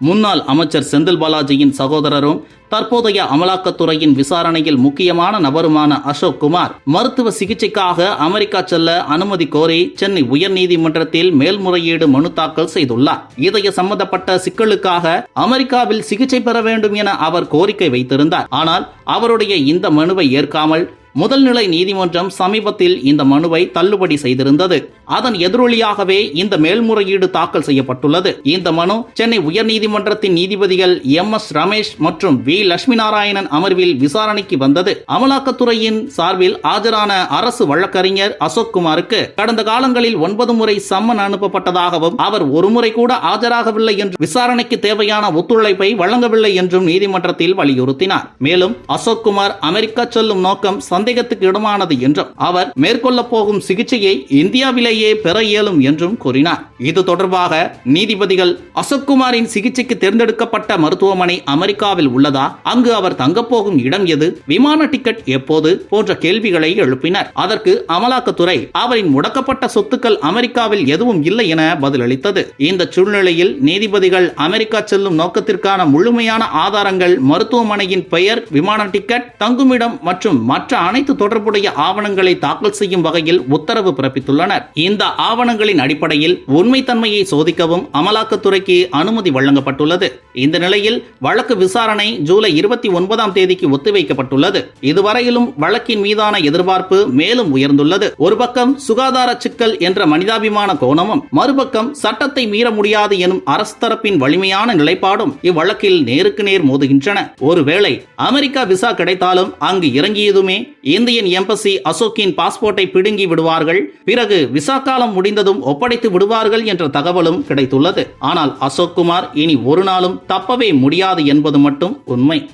முன்னாள் அமைச்சர் செந்தில் பாலாஜியின் சகோதரரும் தற்போதைய அமலாக்கத்துறையின் விசாரணையில் முக்கியமான நபருமான அசோக் குமார் மருத்துவ சிகிச்சைக்காக அமெரிக்கா செல்ல அனுமதி கோரி சென்னை உயர்நீதிமன்றத்தில் மேல்முறையீடு மனு தாக்கல் செய்துள்ளார். இதய சம்பந்தப்பட்ட சிக்கலுக்காக அமெரிக்காவில் சிகிச்சை பெற வேண்டும் என அவர் கோரிக்கை வைத்திருந்தார். ஆனால் அவருடைய இந்த மனுவை ஏற்காமல் முதல்நிலை நீதிமன்றம் சமீபத்தில் இந்த மனுவை தள்ளுபடி செய்திருந்தது. அதன் எதிரொலியாகவே இந்த மேல்முறையீடு தாக்கல் செய்யப்பட்டுள்ளது. இந்த மனு சென்னை உயர்நீதிமன்றத்தின் நீதிபதிகள் எம் எஸ் ரமேஷ் மற்றும் வி லட்சுமி நாராயணன் அமர்வில் விசாரணைக்கு வந்தது. அமலாக்கத்துறையின் சார்பில் ஆஜரான அரசு வழக்கறிஞர் அசோக் குமாருக்கு கடந்த காலங்களில் ஒன்பது முறை சம்மன் அனுப்பப்பட்டதாகவும் அவர் ஒருமுறை கூட ஆஜராகவில்லை என்று விசாரணைக்கு தேவையான ஒத்துழைப்பை வழங்கவில்லை என்றும் நீதிமன்றத்தில் வலியுறுத்தினார். மேலும் அசோக் குமார் அமெரிக்கா செல்லும் நோக்கம் சந்தேகத்துக்கு இடமானது என்றும் அவர் மேற்கொள்ள போகும் சிகிச்சையை இந்தியாவிலேயே பெற இயலும் என்றும் கூறினார். இது தொடர்பாக நீதிபதிகள் அசோக் குமாரின் சிகிச்சைக்கு தேர்ந்தெடுக்கப்பட்ட மருத்துவமனை அமெரிக்காவில் உள்ளதா? அங்கு அவர் தங்கப்போகும் இடம் எது? விமான டிக்கெட் எப்போது? போன்ற கேள்விகளை எழுப்பினர். அதற்கு அமலாக்கத்துறை அவரின் முடக்கப்பட்ட சொத்துக்கள் அமெரிக்காவில் எதுவும் இல்லை என பதிலளித்தது. இந்த சூழ்நிலையில் நீதிபதிகள் அமெரிக்கா செல்லும் நோக்கத்திற்கான முழுமையான ஆதாரங்கள் மருத்துவமனையின் பெயர் விமான டிக்கெட் தங்குமிடம் மற்றும் மற்ற அனைத்து தொடர்புடைய ஆவணங்களை தாக்கல் செய்யும் வகையில் உத்தரவு பிறப்பித்துள்ளனர். இந்த ஆவணங்களின் அடிப்படையில் உண்மைத்தன்மையை சோதிக்கவும் அமலாக்கத்துறைக்கு அனுமதி வழங்கப்பட்டுள்ளது. இந்த நிலையில் வழக்கு விசாரணை ஜூலை இருபத்தி ஒன்பதாம் தேதிக்கு ஒத்திவைக்கப்பட்டுள்ளது. இதுவரையிலும் வழக்கின் மீதான எதிர்பார்ப்பு மேலும் உயர்ந்துள்ளது. ஒரு பக்கம் சுகாதார சிக்கல் என்ற மனிதாபிமான கோணமும் மறுபக்கம் சட்டத்தை மீற முடியாது எனும் அரசு தரப்பின் வலிமையான நிலைப்பாடும் இவ்வழக்கில் நேருக்கு நேர் மோதுகின்றன. ஒருவேளை அமெரிக்கா விசா கிடைத்தாலும் அங்கு இறங்கியதுமே இந்தியன் எம்பசி அசோக்கின் பாஸ்போர்ட்டை பிடுங்கி விடுவார்கள். பிறகு விசா காலம் முடிந்ததும் ஒப்படைத்து விடுவார்கள் என்ற தகவலும் கிடைத்துள்ளது. ஆனால் அசோக் குமார் இனி ஒரு நாளும் தப்பவே முடியாது என்பது மட்டும் உண்மை.